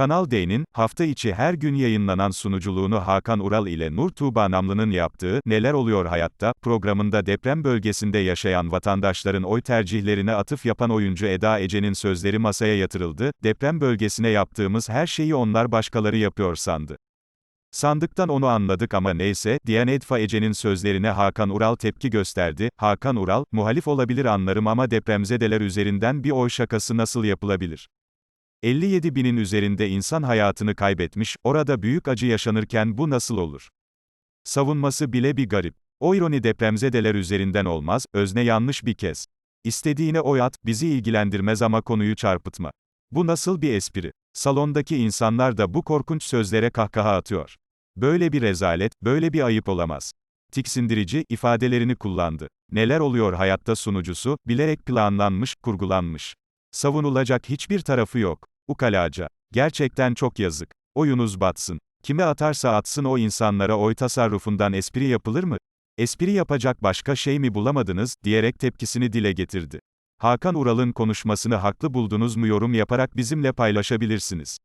Kanal D'nin, hafta içi her gün yayınlanan sunuculuğunu Hakan Ural ile Nur Tuğba Namlı'nın yaptığı, Neler Oluyor Hayatta, programında deprem bölgesinde yaşayan vatandaşların oy tercihlerine atıf yapan oyuncu Eda Ece'nin sözleri masaya yatırıldı, deprem bölgesine yaptığımız her şeyi onlar başkaları yapıyor sandı. Sandıktan onu anladık ama neyse, diyen Edfa Ece'nin sözlerine Hakan Ural tepki gösterdi. Hakan Ural, muhalif olabilir anlarım ama depremzedeler üzerinden bir oy şakası nasıl yapılabilir? 57 binin üzerinde insan hayatını kaybetmiş, orada büyük acı yaşanırken bu nasıl olur? Savunması bile bir garip. O ironi depremzedeler üzerinden olmaz, özne yanlış bir kez. İstediğine oy at, bizi ilgilendirmez ama konuyu çarpıtma. Bu nasıl bir espri? Salondaki insanlar da bu korkunç sözlere kahkaha atıyor. Böyle bir rezalet, böyle bir ayıp olamaz. Tiksindirici ifadelerini kullandı. Neler oluyor hayatta sunucusu, bilerek planlanmış, kurgulanmış. Savunulacak hiçbir tarafı yok. Ukalaca. Gerçekten çok yazık. Oyunuz batsın. Kime atarsa atsın o insanlara oy tasarrufundan espri yapılır mı? Espri yapacak başka şey mi bulamadınız, diyerek tepkisini dile getirdi. Hakan Ural'ın konuşmasını haklı buldunuz mu yorum yaparak bizimle paylaşabilirsiniz.